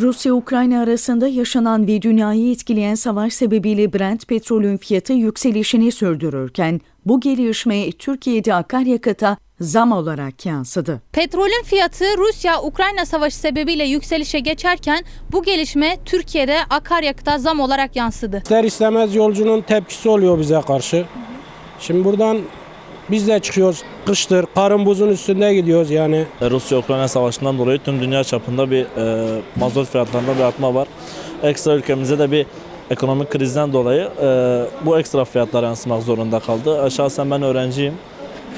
Rusya-Ukrayna arasında yaşanan ve dünyayı etkileyen savaş sebebiyle Brent petrolün fiyatı yükselişini sürdürürken bu gelişme Türkiye'de akaryakıta zam olarak yansıdı. Petrolün fiyatı Rusya-Ukrayna savaşı sebebiyle yükselişe geçerken bu gelişme Türkiye'de akaryakıta zam olarak yansıdı. İster istemez yolcunun tepkisi oluyor bize karşı. Şimdi buradan biz de çıkıyoruz. Kıştır, karın buzun üstünde gidiyoruz yani. Rusya-Ukrayna savaşından dolayı tüm dünya çapında bir e, mazot fiyatlarında bir artma var. Ekstra ülkemize de bir ekonomik krizden dolayı e, bu ekstra fiyatlar yansımak zorunda kaldı. E, Şahsen ben öğrenciyim.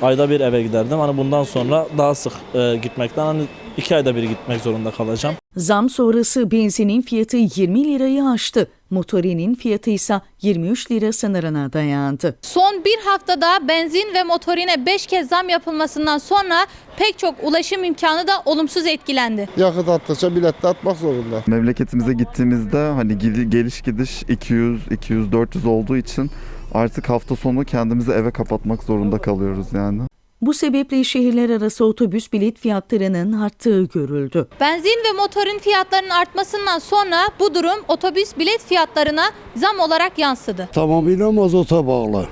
Ayda bir eve giderdim. Hani bundan sonra daha sık e, gitmekten hani iki ayda bir gitmek zorunda kalacağım. Zam sonrası benzinin fiyatı 20 lirayı aştı. Motorinin fiyatı ise 23 lira sınırına dayandı. Son bir haftada benzin ve motorine 5 kez zam yapılmasından sonra pek çok ulaşım imkanı da olumsuz etkilendi. Yakıt attıkça bilet de atmak zorunda. Memleketimize gittiğimizde hani gidi- geliş gidiş 200, 200, 400 olduğu için artık hafta sonu kendimizi eve kapatmak zorunda kalıyoruz yani. Bu sebeple şehirler arası otobüs bilet fiyatlarının arttığı görüldü. Benzin ve motorun fiyatlarının artmasından sonra bu durum otobüs bilet fiyatlarına zam olarak yansıdı. tamamıyla mazota bağlı.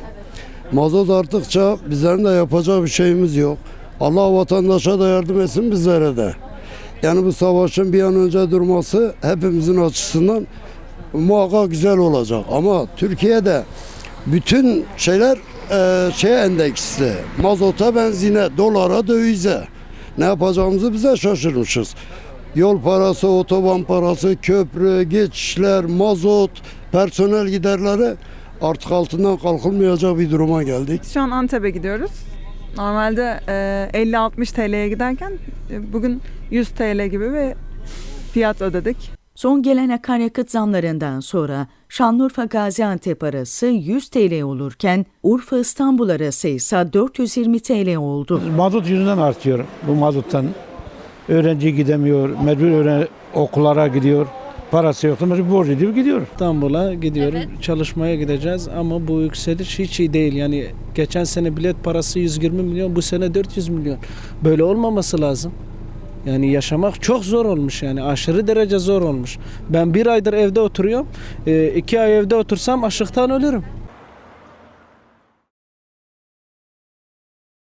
Mazot arttıkça bizlerin de yapacak bir şeyimiz yok. Allah vatandaşa da yardım etsin bizlere de. Yani bu savaşın bir an önce durması hepimizin açısından muhakkak güzel olacak. Ama Türkiye'de bütün şeyler eee şeye endeksli. Mazota, benzine, dolara, dövize. Ne yapacağımızı bize şaşırmışız. Yol parası, otoban parası, köprü, geçişler, mazot, personel giderleri artık altından kalkılmayacak bir duruma geldik. Şu an Antep'e gidiyoruz. Normalde e, 50-60 TL'ye giderken e, bugün 100 TL gibi bir fiyat ödedik. Son gelen akaryakıt zamlarından sonra Şanlıurfa Gaziantep arası 100 TL olurken Urfa İstanbul arası ise 420 TL oldu. Mazot yüzünden artıyor bu mazottan. Öğrenci gidemiyor, mecbur öğren okullara gidiyor. Parası yoksa mecbur borç ediyor gidiyor. İstanbul'a gidiyorum. Çalışmaya gideceğiz ama bu yükseliş hiç iyi değil. Yani geçen sene bilet parası 120 milyon, bu sene 400 milyon. Böyle olmaması lazım. Yani yaşamak çok zor olmuş yani aşırı derece zor olmuş. Ben bir aydır evde oturuyorum. Ee, iki ay evde otursam açlıktan ölürüm.